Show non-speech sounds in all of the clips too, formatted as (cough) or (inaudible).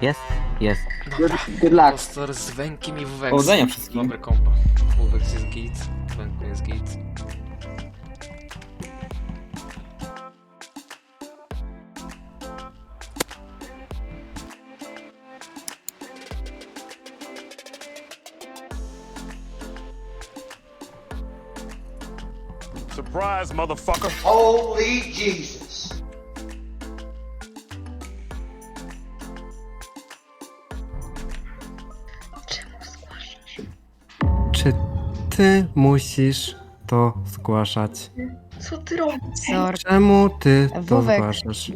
Jest? Jest. Good, good luck. Impostor z Wękiem i Wuweksem. Powodzenia wszystkim. Dobre kompa. Wuweks jest git, Węku jest git. Surprise, motherfucker. Holy Jesus. Ty musisz to zgłaszać? Co ty robisz? Sorry. Czemu ty to Wówek. zgłaszasz?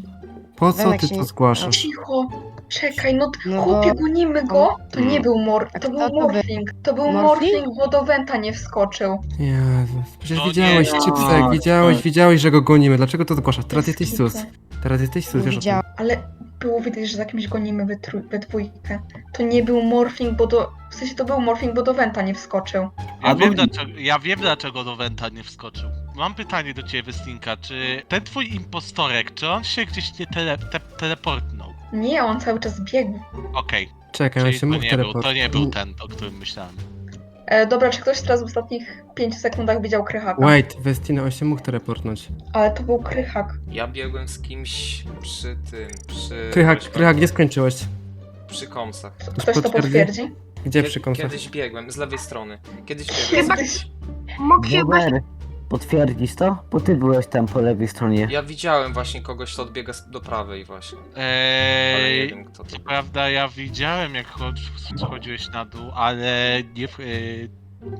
Po co ty się to nie- zgłaszasz? Cicho. Czekaj, no No chłopie, bo- gonimy go. To nie był mor... A To kto był to był? morfling. To był Morphling? morfling, bo do Wenta nie wskoczył. Jezu, przecież No nie, widziałeś, no. Chipsek, widziałeś, widziałeś, że go gonimy. Dlaczego to zgłaszasz? Teraz jesteś sus. Teraz jesteś sus, wiesz o tym. Widziałam. Ale było widać, że za kimś gonimy we, trój... we dwójkę. To nie był morfling, bo do... W sensie to był morfling, bo do Wenta nie wskoczył. Ja wiem, dlaczego, ja wiem dlaczego do Wenta nie wskoczył. Mam pytanie do ciebie, Westinka. Czy ten twój impostorek, czy on się gdzieś nie tele, te, teleportnął? Nie, on cały czas biegł. Okej, Czekaj, on czyli się to mógł nie, był, teleport. to nie był ten, o którym myślałem. E, dobra, czy ktoś teraz w ostatnich 5 sekundach widział Krychaka? Wait, Westina, on się mógł teleportnąć. Ale to był Krychak. Ja biegłem z kimś przy tym, przy... Krychak, przy- Krychak, nie skończyłeś. Przy komsach. Ktoś to potwierdzi? potwierdzi? Gdzie Kie- przy kąsach? Kiedyś biegłem, z lewej strony. Kiedyś biegłem. Chyba... Mógł Weber, potwierdzisz to? Bo ty byłeś tam po lewej stronie. Ja widziałem właśnie kogoś, kto odbiega z- do prawej właśnie. Ale nie Eee, wiem kto to co był. prawda ja widziałem jak chodź- schodziłeś na dół, ale nie w, e,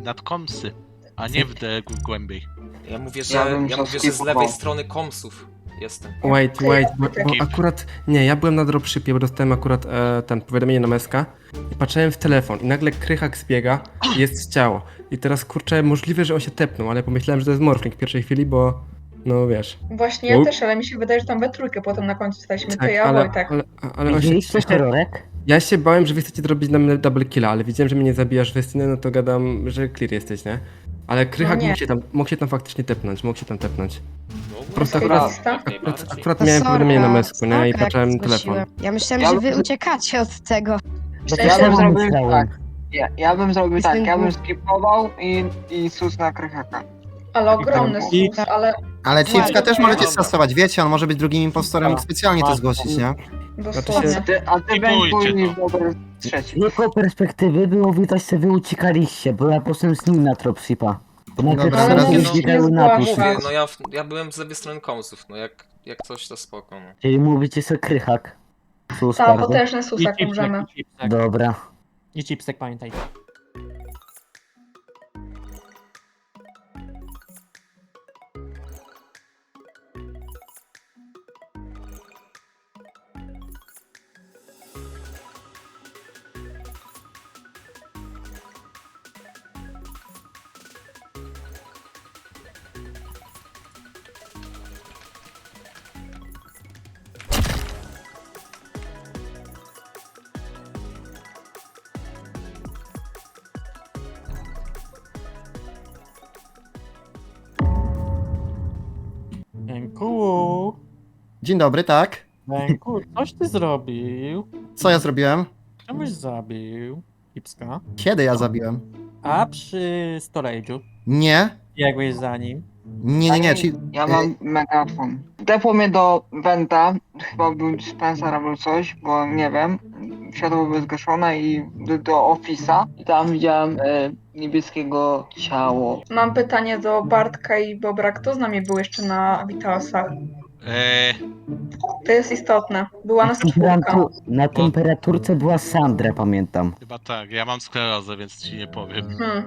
nad komsy, a nie w te głębiej. Ja mówię, że, Ja bym mówię, że z lewej strony komsów jestem. Wait, wait, bo, bo akurat, nie, ja byłem na dropshipie, bo dostałem akurat e, ten powiadomienie na meska i patrzyłem w telefon i nagle Krychak zbiega i jest ciało. I teraz kurczę, możliwe, że on się tepnął, ale pomyślałem, że to jest morfling w pierwszej chwili, bo no wiesz. Właśnie ja też, ale mi się wydaje, że tam we trójkę potem na końcu staliśmy. To Tak, ja, ale, Wojtek. ale, ale on się, Widzieliście ja się bałem, że wy chcecie zrobić na mnie double killa, ale widziałem, że mnie nie zabijasz Westinę, no to gadam, że clear jesteś, nie? Ale Krychak No nie. mógł, się tam, mógł się tam faktycznie tepnąć, mógł się tam tepnąć. No, Prosto tak, akurat-. Akurat To miałem sorka, powiadomienie na mesku, nie? I sorka, jak patrzyłem zgłosiłem. telefon. Ja myślałem, Ja że wy uciekacie od tego. Myślałem, Ja bym zrobił tak. Ja, ja bym zrobił Jestem tak, ja bym głupi. skipował i, i sus na krychaka. Ale ogromny I- sus, ale Ale Ładnie. też możecie Dobra. stosować, wiecie, on może być drugim impostorem i specjalnie to zgłosić, nie? dosłownie. A ty, a ty to. Wober trzeci. Z jego perspektywy było widać, że wy uciekaliście, bo ja poszedłem z nim na dropshipa. Bo najpierw Dobra, sobie mówisz, już- zbiegały. Mówię, no ja, w- ja byłem z lewej strony komsów, no jak, jak coś to spoko, no. Czyli mówicie sobie krychak. Sus Ta, bardzo. potężny sus, jak umrzemy. Dobra. I chipsek pamiętaj. Dzień dobry, tak? Węku, coś ty zrobił? Co ja zrobiłem? Czemuś zabił? Ipska. Kiedy ja zabiłem? A przy storage'u Nie, biegłeś za nim. nie, nie, nie, ci... Ja mam megafon. Tepło mnie do Wenta, chyba był Spencer albo coś, bo nie wiem. Światło były zgaszone i do, do Office'a i tam widziałem e, niebieskiego ciało. Mam pytanie do Bartka i Bobra. Kto z nami był jeszcze na Vitalsach? Eee, To jest istotne. Była nas czwórka. Temperatu- na temperaturce była Sandra, pamiętam. chyba tak, ja mam sklerozę, więc ci nie powiem. Hmm.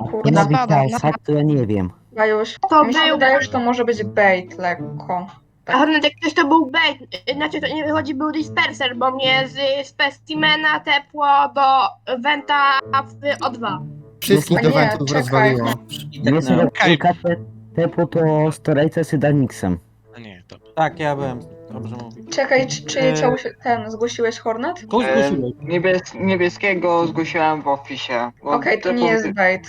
A Kurde. na spadam, Witalsach to ja nie wiem. Bajuś, To mi się był- wydaje, że to może być bait lekko. A jak ktoś to był bait, znaczy to nie wychodzi, był disperser, bo mnie z specimena tepło do Venta w O2. Wszystkich do nie, wentów czekaj. rozwaliło. Mnie sobie Okej. okay. tepło to storage'a z Danixem. Tak, ja byłem, dobrze mówił. Czekaj, czy, czy ciało się, ten, zgłosiłeś Hornet? Kogoś E, zgłosiłeś. niebies niebieskiego zgłosiłem w Office'ie. bo Okej, to nie jest bait.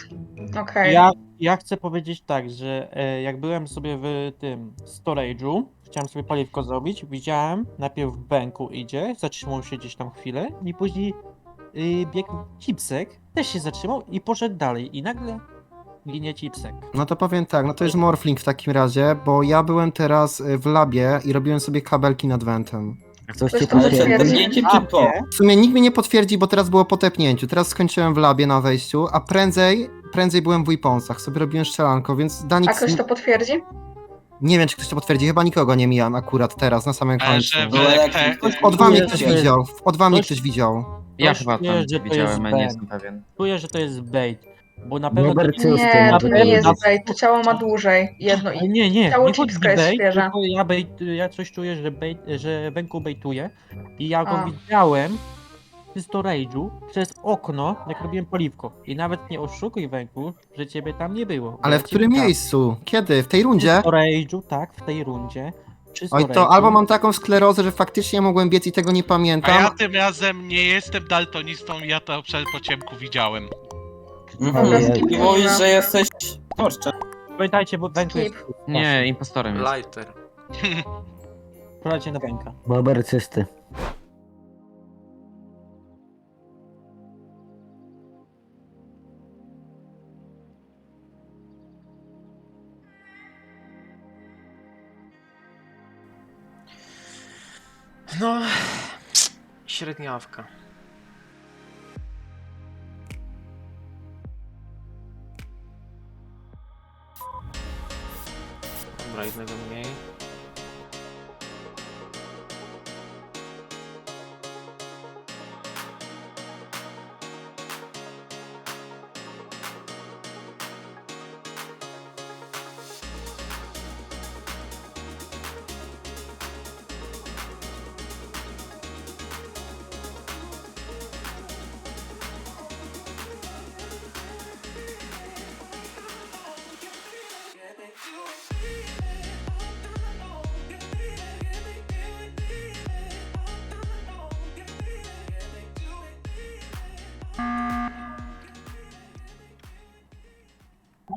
Okej. Ja, ja chcę powiedzieć tak, że e, jak byłem sobie w tym storage'u, chciałem sobie paliwko zrobić, widziałem, najpierw w bęku idzie, zatrzymał się gdzieś tam chwilę i później yy, biegł Cipsek, też się zatrzymał i poszedł dalej i nagle ginie Cipsek. No to powiem tak, no to jest Morphling w takim razie, bo ja byłem teraz y, w labie i robiłem sobie kabelki nad wentem. Coś Coś ci tam potwierdzi? potwierdzi? czy po? W sumie nikt mnie nie potwierdzi, bo teraz było po tepnięciu. Teraz skończyłem w labie na wejściu, a prędzej, prędzej byłem w Weaponsach, sobie robiłem strzelanko, więc A Danik... ktoś to potwierdzi? Nie wiem, czy ktoś to potwierdzi, chyba nikogo nie mijam akurat teraz, na samym Ale końcu. że w Było jak- elektryku... Od wami ktoś że- widział, od wami Ktoś- ktoś widział. Ja Coś chyba tam że to jest widziałem, ale nie Ben. jestem pewien. Czuję, że to jest bait, bo na pewno... Robert to Cysty, Nie, no to to nie jest bait, to ciało ma dłużej. Jedno i... nie, nie, Ciało nie chodzi Cipska jest bait, świeże. tylko ja, bait, ja coś czuję, że, bait, że Wenku baituje i ja go A. widziałem w storage'u przez okno, jak robiłem paliwko. I nawet nie oszukuj Wenku, że ciebie tam nie było. Ale w którym miejscu? Kiedy? W tej rundzie? storage'u, tak, w tej rundzie. Przy Oj, storage'u. to albo mam taką sklerozę, że faktycznie mogłem biec i tego nie A pamiętam. ja tym razem nie jestem daltonistą i ja to przed po ciemku widziałem. Mhm. I mówisz, że jesteś torczem. Pamiętajcie, bo Wenku jest... Nie, impostorem jest. Lighter. (laughs) Prowadźcie na Wenka. Robert Cysty. No... Średniawka. 브라이트나 경매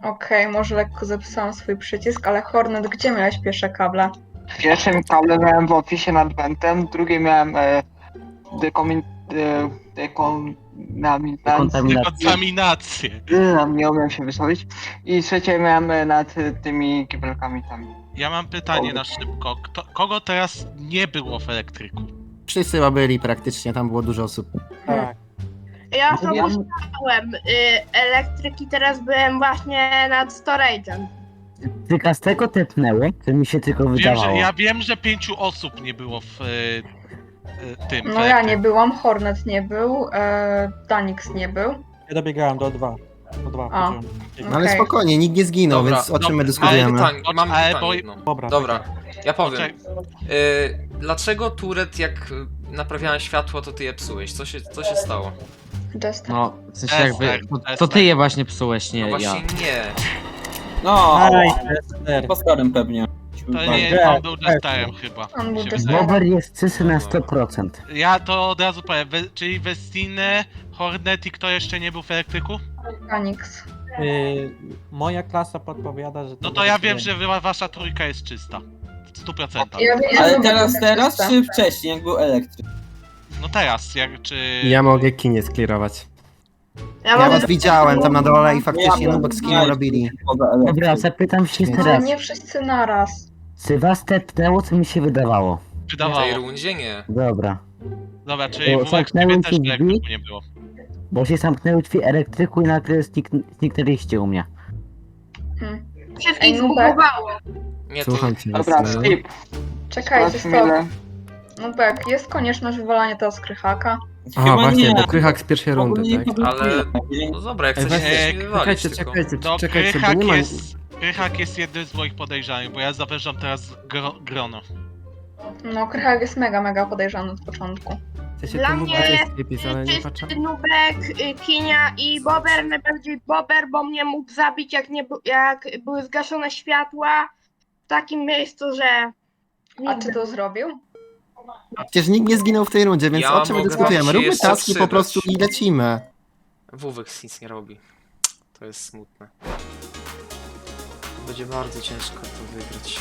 Okej, może lekko zepsułam swój przycisk, ale Hornet, gdzie miałeś pierwsze kable? Pierwszym kable miałem w ofisie nad wentem, drugie miałem e, dekomin... E, dekontaminację. Dekontaminację. E, Nie umiem się wysłowić. I trzecie miałem e, nad e, tymi kibelkami tam. Ja mam pytanie na szybko. Kto, kogo teraz nie było w elektryku? Wszyscy chyba byli praktycznie, tam było dużo osób. Tak. Ja Ja- szukałem y, elektryki, teraz byłem właśnie nad storage'em. Tylko z tego tepnęło, to mi się tylko Wiem, wydawało. że, ja wiem, że pięciu osób nie było w y, y, tym. No ja nie byłam, Hornet nie był, e, Danix nie był. Ja dobiegałem do 2. Do 2 A. poziom. No ale Okej. spokojnie, nikt nie zginął, Dobra, więc o czym my dobra, dyskutujemy? Mam pytanie, mam Ale pytanie bo- jedno. Dobra. Dobra, ja powiem. Czekaj, Y, dlaczego Turet, jak y, naprawiałem światło, to ty je psułeś? Co się, co się stało? Jester. No, w sensie Ester, jakby, to, to Ester. ty je właśnie psułeś, No nie właśnie ja. nie. No, Aj, Ester. impostorem pewnie. to nie, on był Jesterem chyba. On był mi się Jesterem. wydaje. Bober jest cysy na 100%. Ja to od razu powiem, we, czyli Westine, Hornet i kto jeszcze nie był w elektryku? Danix. Y, moja klasa podpowiada, że... No to ja wiem, że wy- wasza trójka jest czysta. W 100%. Ja, ja Ale lubię teraz, teraz czy wcześniej, jak był elektryk? No teraz, jak czy... Ja mogę kinie sklirować. Ja, Ja was widziałem tam na dole i faktycznie Ja Nubek z ja robili. Dobra, zapytam się Ale teraz. nie wszyscy naraz. Czy was tepnęło, co mi się wydawało? W tej rundzie nie. Dobra. Dobra, czyli Bo zamknęłem ciebie też ci w drzwi. elektryku nie było. Bo się zamknęły drzwi elektryku i nagle znik zniknęliście u mnie. Hmm. wszystkich Ej, Nubek. zbugowało. Nie, to... Słucham cię. Dobra, Wesley. skip. Sprawdźmy ile. No tak, jest konieczność wywalania teraz krychaka. Chyba właśnie, nie. bo Krychak z pierwszej rundy, tak? nie Ale-. No dobra, jak Ej, chcecie, chcecie mnie wywalić, czekajcie, tylko... czekajcie, No, czekajcie, bo Krychak nie ma... jest... Krychak jest jednym z moich podejrzanych, bo ja zawężam teraz gro, grono. No, krychak jest mega, mega podejrzany od początku. Sensie Dla to mnie jest jest ale nie patrzę. Czysty Nubek, y, Kinia i Bober, najbardziej Bober, bo mnie mógł zabić jak, nie, bu- jak były zgaszone światła w takim miejscu, że... A czy to zrobił? Przecież nikt nie zginął w tej rundzie, więc Ja o czym my mogę dyskutujemy? się Róbmy jeszcze taski po przydać. prostu i lecimy. Wówek nic nie robi. To jest smutne. Będzie bardzo ciężko to wygrać.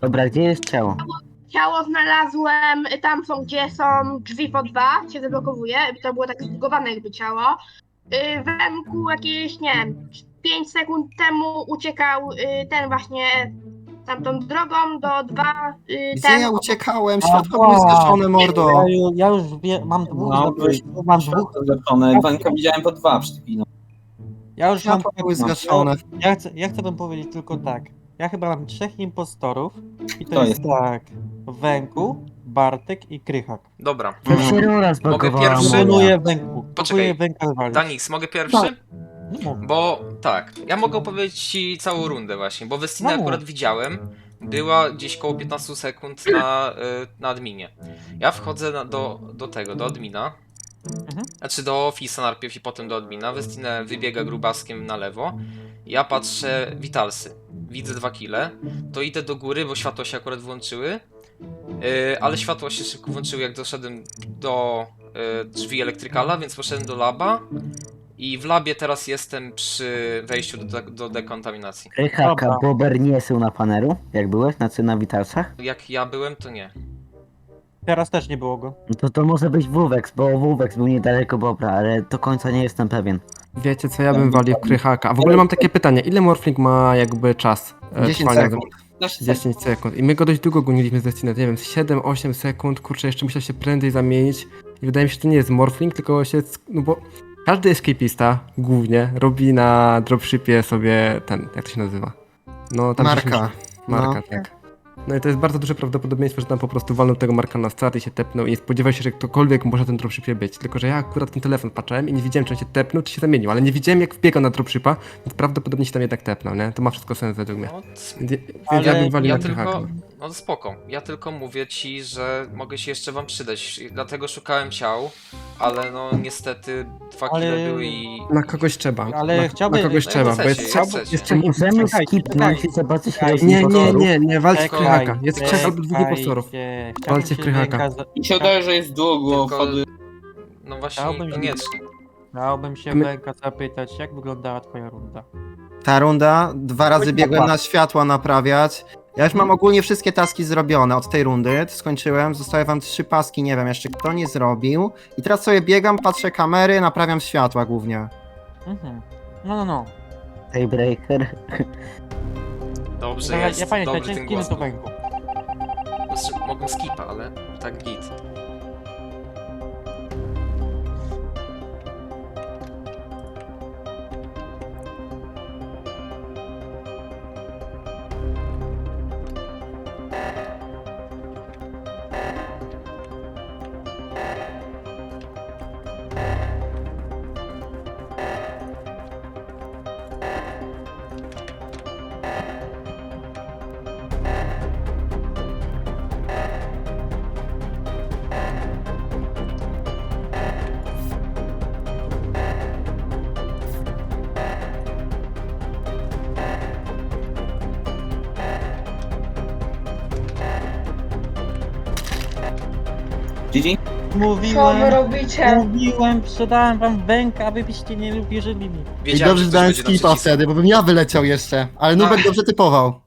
Dobra, gdzie jest ciało? Ciało znalazłem tam są, gdzie są drzwi po dwa, się zablokowuje. To było tak zbugowane jakby ciało. Y, W ręku jakieś, nie wiem, 5 sekund temu uciekał y, ten właśnie tamtą drogą do dwa. y, Gdzie ten ja uciekałem? Światła były zgaszone, mordo. Ja, ju- ja już wie, mam dwóch, No, byłeś mam dwóch, zgaszone. Wenka widziałem po dwa przed chwilą. ja już mam, Światła były zgaszone. ja chcę, ja chcę wam powiedzieć tylko tak. Ja chyba mam trzech impostorów i to Kto jest, jest? tak. Węku, Bartek i Krychak. Dobra. To się rura Mogę zbagowała. pierwszy? Proponuję Węku. Poczekaj. Węka zwalić. Danix, mogę pierwszy? No mów. Bo tak, ja mogę opowiedzieć ci całą rundę właśnie, bo Westinę No. akurat widziałem. Była gdzieś koło 15 sekund na, y, na adminie. Ja wchodzę na, do, do tego, do admina. Mhm. Znaczy do Office'a najpierw i potem do admina. Westinę wybiega grubaskiem na lewo. Ja patrzę Witalsy. Widzę dwa kile. To idę do góry, bo światła się akurat włączyły. Yy, ale światła się szybko włączyły jak doszedłem do yy, drzwi elektrykala, więc poszedłem do laba. I w labie teraz jestem przy wejściu do, de- do dekontaminacji. Rychaka, Dobra. Bober nie sył na paneru, jak byłeś, znaczy na Witalsach? Jak ja byłem, to nie. Teraz też nie było go. No to to może być Wuwex, bo Wuwex był niedaleko Bobra, ale do końca nie jestem pewien. Wiecie co, ja bym walił Krychaka. A w ogóle mam takie pytanie, ile Morphling ma jakby czas? e, 10 trwania? sekund. 10 sekund. I my go dość długo goniliśmy z Destiny, nie wiem, 7-8 sekund, kurczę, jeszcze musiał się prędzej zamienić. I wydaje mi się, że to nie jest Morphling, tylko się, sk- no bo każdy escapista, głównie, robi na dropshipie sobie ten, jak to się nazywa? No tam gdzieś Marka. Marka, tak. No i to jest bardzo duże prawdopodobieństwo, że tam po prostu walnął tego marka na strat i się tepnął i nie spodziewał się, że ktokolwiek może ten dropshipie być. Tylko, że ja akurat ten telefon patrzyłem i nie widziałem, czy on się tepnął, czy się zamienił, ale nie widziałem, jak wbiegał na dropshipa, więc prawdopodobnie się tam jednak tepnął, nie? To ma wszystko sens według mnie. Więc ja- ale Więc ja bym walił ja na tylko. No spoko, ja tylko mówię ci, że mogę się jeszcze wam przydać, dlatego szukałem ciał, ale no niestety dwa Ale- kile były i... Na kogoś trzeba. Ale na, chciałbym- na kogoś No, trzeba, bo jest chcecie, trzeba. jak chcecie. Jest trzech możemy skipnąć i zobaczyć Nie, nie, nie, nie, Czekaj, Krychaka. Jest trzech albo dwóch impostorów. Walcie się Krychaka. Mi się wydaje, że jest długo. No właśnie, Chciałbym- koniecznie. Chciałbym się My- Węka zapytać, jak wyglądała twoja runda? Ta runda, dwa razy biegłem na światła naprawiać. Ja już mam ogólnie wszystkie taski zrobione od tej rundy, skończyłem, zostały wam trzy paski, nie wiem jeszcze kto nie zrobił. I teraz sobie biegam, patrzę kamery, naprawiam światła głównie. Mhm. No, no, no. Daybreaker. Dobrze Ja, jest, ja pamiętam, dobry ten dzięki głos. to Węku. Znaczy, Mogłem skipa, ale tak git. Co wy Mówiłem, robicie? mówiłem, sprzedałem wam Węka, a wy byście nie wierzyli mi. I Wiedziałem, dobrze, że że dałem skipa wtedy, bo bym ja wyleciał jeszcze. Ale Nubek dobrze typował.